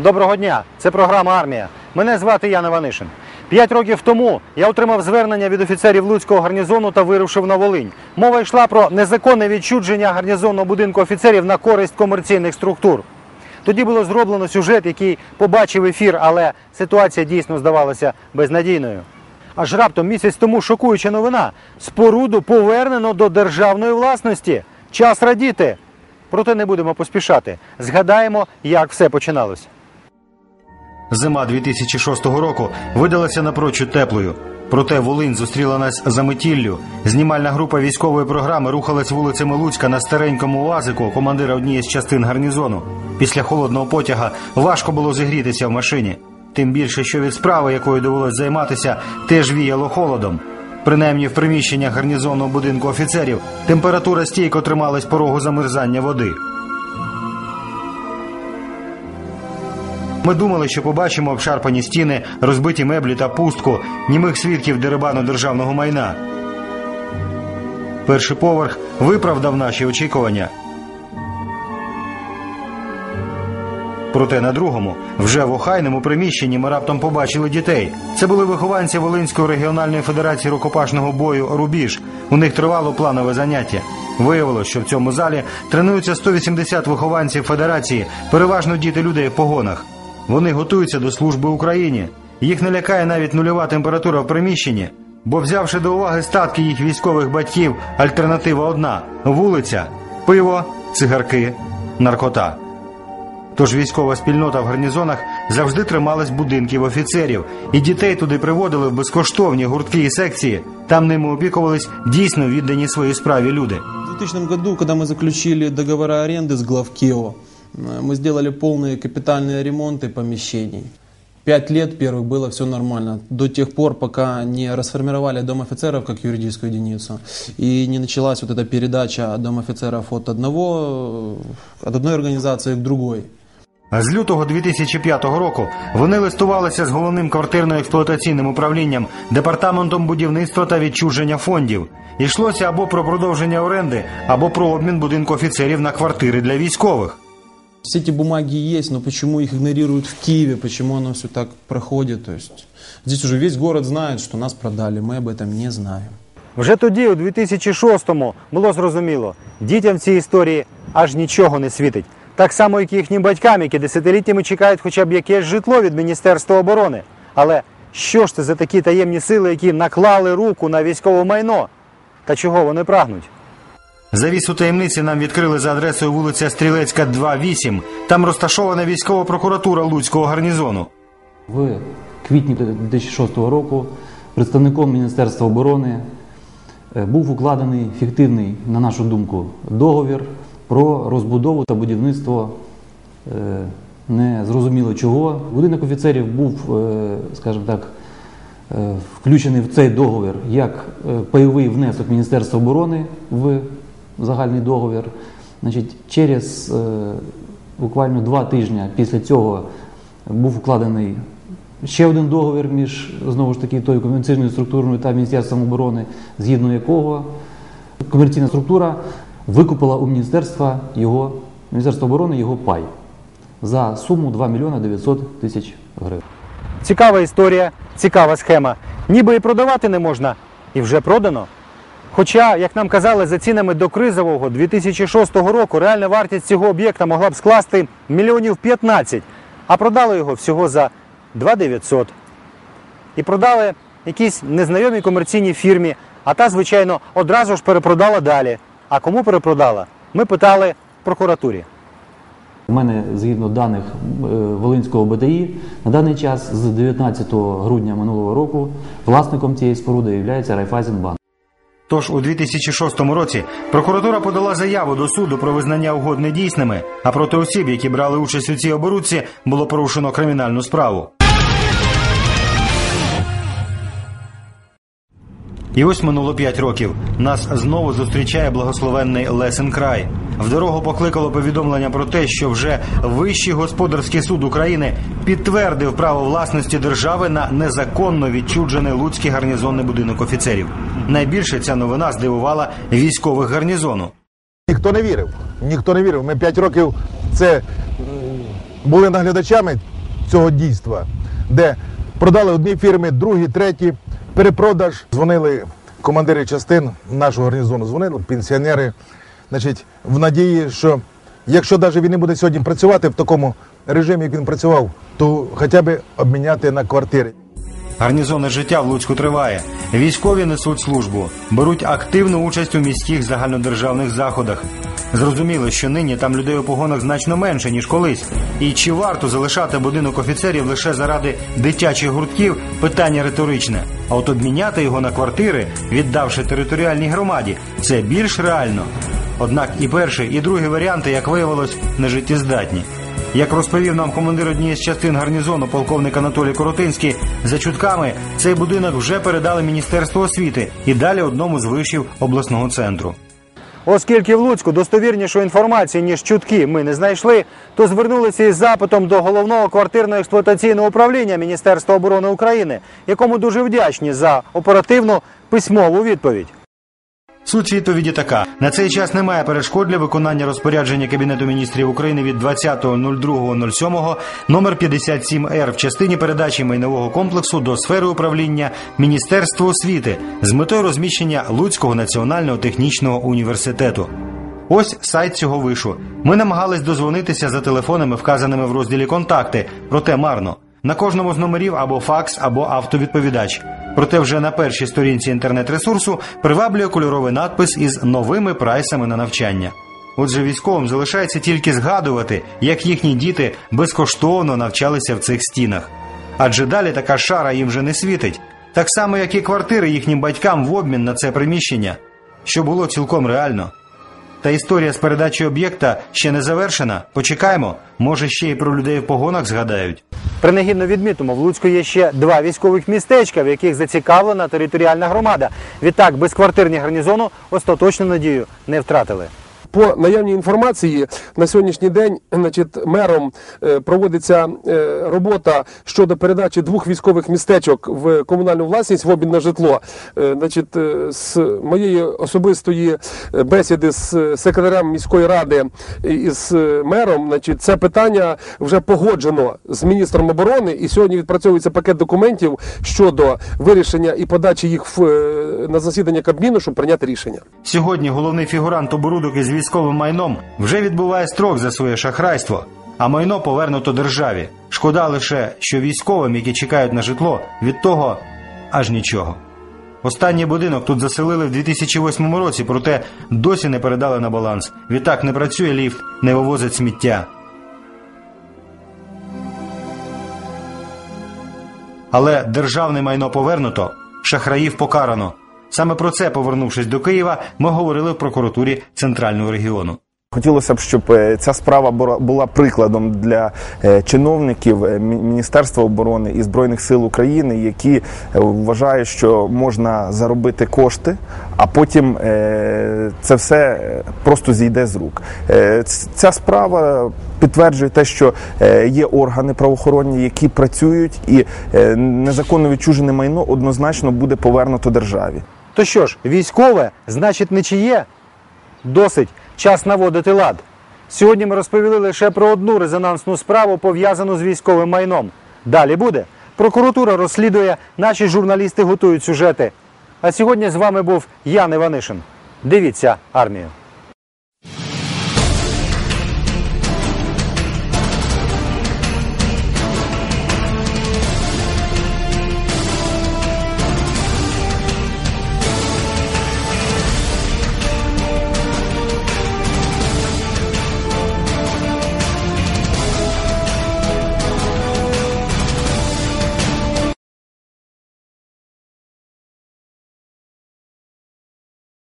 Доброго дня! Це програма Армія. Мене звати Ян Іванишин. П'ять років тому я отримав звернення від офіцерів Луцького гарнізону та вирушив на Волинь. Мова йшла про незаконне відчудження гарнізонного будинку офіцерів на користь комерційних структур. Тоді було зроблено сюжет, який побачив ефір, але ситуація дійсно здавалася безнадійною. Аж раптом місяць тому шокуюча новина: споруду повернено до державної власності. Час радіти. Проте не будемо поспішати. Згадаємо, як все починалось. Зима 2006 року видалася напрочуд теплою. Проте Волинь зустріла нас за метіллю. Знімальна група військової програми рухалась вулицями Луцька на старенькому УАЗику командира однієї з частин гарнізону. Після холодного потяга важко було зігрітися в машині. Тим більше, що від справи, якою довелось займатися, теж віяло холодом. Принаймні в приміщеннях гарнізонного будинку офіцерів температура стійко трималась порогу замерзання води. Ми думали, що побачимо обшарпані стіни, розбиті меблі та пустку, німих свідків дерибану державного майна. Перший поверх виправдав наші очікування. Проте на другому, вже в охайному приміщенні, ми раптом побачили дітей. Це були вихованці Волинської регіональної федерації рукопашного бою Рубіж. У них тривало планове заняття. Виявилось, що в цьому залі тренуються 180 вихованців федерації, переважно діти людей в погонах. Вони готуються до служби Україні. Їх не лякає навіть нульова температура в приміщенні, бо взявши до уваги статки їх військових батьків, альтернатива одна: вулиця, пиво, цигарки, наркота. Тож військова спільнота в гарнізонах завжди трималась будинків офіцерів, і дітей туди приводили в безкоштовні гуртки і секції. Там ними опікувались дійсно віддані своїй справі люди. В 2000 году, когда мы заключили договора аренды с Главкио, э, мы сделали полные капитальные ремонты помещений. Пять лет первых было все нормально, до тех пор, пока не расформировали Дом офицеров как юридическую единицу, и не началась вот эта передача Дом офицеров от одного, э, от одной организации к другой. А з лютого 2005 року вони листувалися з головним квартирно-експлуатаційним управлінням, департаментом будівництва та відчуження фондів. Йшлося або про продовження оренди, або про обмін будинку офіцерів на квартири для військових. Все эти бумаги есть, но почему их игнорируют в Киеве, почему оно все так проходит? То есть здесь уже весь город знает, что нас продали, мы об этом не знаем. Вже тоді, у 2006-му, було зрозуміло, дітям в цій історії аж нічого не світить. Так само, як і їхнім батькам, які десятиліттями чекають хоча б якесь житло від Міністерства оборони. Але що ж це за такі таємні сили, які наклали руку на військове майно? Та чого вони прагнуть? Завісу таємниці нам відкрили за адресою вулиця Стрілецька, 2.8. Там розташована військова прокуратура Луцького гарнізону. В квітні 2006 року представником Міністерства оборони е, був укладений фіктивний, на нашу думку, договір про розбудову та будівництво е, незрозуміло чого. Будинок офіцерів був, е, скажімо так, включений в цей договір як пайовий внесок Міністерства оборони в загальний договір. Значить, через е, буквально два тижні після цього був укладений ще один договір між знову ж таки тою конвенційною структурою та Міністерством оборони, згідно якого комерційна структура викупила у міністерства його Міністерства оборони його пай за суму 2 мільйона 900 тисяч гривень. Цікава історія, цікава схема. Ніби і продавати не можна, і вже продано. Хоча, як нам казали, за цінами до кризового 2006 року реальна вартість цього об'єкта могла б скласти мільйонів 15, а продали його всього за 2900. І продали якійсь незнайомій комерційній фірмі, а та, звичайно, одразу ж перепродала далі. А кому перепродала? Ми питали прокуратурі. У мене, згідно даних е, Волинського БТІ, на даний час з 19 грудня минулого року власником цієї споруди є Райфайзенбанк. Тож у 2006 році прокуратура подала заяву до суду про визнання угод недійсними, а проти осіб, які брали участь у цій оборудці, було порушено кримінальну справу. І ось минуло п'ять років. Нас знову зустрічає благословенний Лесен Край. В дорогу покликало повідомлення про те, що вже Вищий господарський суд України підтвердив право власності держави на незаконно відчуджений Луцький гарнізонний будинок офіцерів. Найбільше ця новина здивувала військових гарнізону. Ніхто не вірив. Ніхто не вірив. Ми п'ять років це були наглядачами цього дійства, де продали одні фірми, другі, треті, перепродаж. Дзвонили командири частин нашого гарнізону, дзвонили пенсіонери, значить, в надії, що якщо навіть він не буде сьогодні працювати в такому режимі, як він працював, то хоча б обміняти на квартири. Гарнізонне життя в Луцьку триває. Військові несуть службу, беруть активну участь у міських загальнодержавних заходах. Зрозуміло, що нині там людей у погонах значно менше, ніж колись. І чи варто залишати будинок офіцерів лише заради дитячих гуртків питання риторичне. А от обміняти його на квартири, віддавши територіальній громаді, це більш реально. Однак і перший, і другий варіанти, як виявилось, нежиттєздатні. Як розповів нам командир однієї з частин гарнізону полковник Анатолій Коротинський, за чутками цей будинок вже передали Міністерству освіти і далі одному з вишів обласного центру. Оскільки в Луцьку достовірнішої інформації, ніж чутки, ми не знайшли, то звернулися із запитом до головного квартирно-експлуатаційного управління Міністерства оборони України, якому дуже вдячні за оперативну письмову відповідь. Суть відповіді така: на цей час немає перешкод для виконання розпорядження Кабінету міністрів України від 20.02.07 номер 57 р в частині передачі майнового комплексу до сфери управління Міністерства освіти з метою розміщення Луцького національного технічного університету. Ось сайт цього вишу. Ми намагались дозвонитися за телефонами, вказаними в розділі Контакти, проте марно. На кожному з номерів або факс, або автовідповідач. Проте вже на першій сторінці інтернет-ресурсу приваблює кольоровий надпис із новими прайсами на навчання. Отже, військовим залишається тільки згадувати, як їхні діти безкоштовно навчалися в цих стінах. Адже далі така шара їм вже не світить, так само, як і квартири їхнім батькам в обмін на це приміщення, що було цілком реально. Та історія з передачі об'єкта ще не завершена. Почекаємо, може ще й про людей в погонах згадають. Принагідно відмітимо, в Луцьку є ще два військових містечка, в яких зацікавлена територіальна громада. Відтак, безквартирні гарнізону остаточну надію не втратили. По наявній інформації на сьогоднішній день значить, мером е, проводиться е, робота щодо передачі двох військових містечок в комунальну власність в обмін на житло. Е, Значить, з моєї особистої бесіди з секретарем міської ради і з мером, значить, це питання вже погоджено з міністром оборони, і сьогодні відпрацьовується пакет документів щодо вирішення і подачі їх в, на засідання Кабміну, щоб прийняти рішення. Сьогодні головний фігурант оборудок із військовим майном вже відбуває строк за своє шахрайство, а майно повернуто державі. Шкода лише, що військовим, які чекають на житло, від того аж нічого. Останній будинок тут заселили в 2008 році, проте досі не передали на баланс. Відтак не працює ліфт, не вивозить сміття. Але державне майно повернуто, шахраїв покарано. Саме про це, повернувшись до Києва, ми говорили в прокуратурі центрального регіону. Хотілося б, щоб е, ця справа була- прикладом для е, чиновників е, Міністерства оборони і Збройних сил України, які вважають, що можна заробити кошти, а потім це все просто зійде з рук. Ця справа підтверджує те, що є органи правоохоронні, які працюють, і незаконно відчужене майно однозначно буде повернуто державі. То що ж, військове, значить, не чиє? Досить час наводити лад. Сьогодні ми розповіли лише про одну резонансну справу, пов'язану з військовим майном. Далі буде. Прокуратура розслідує, наші журналісти готують сюжети. А сьогодні з вами був Ян Іванишин. Дивіться армію.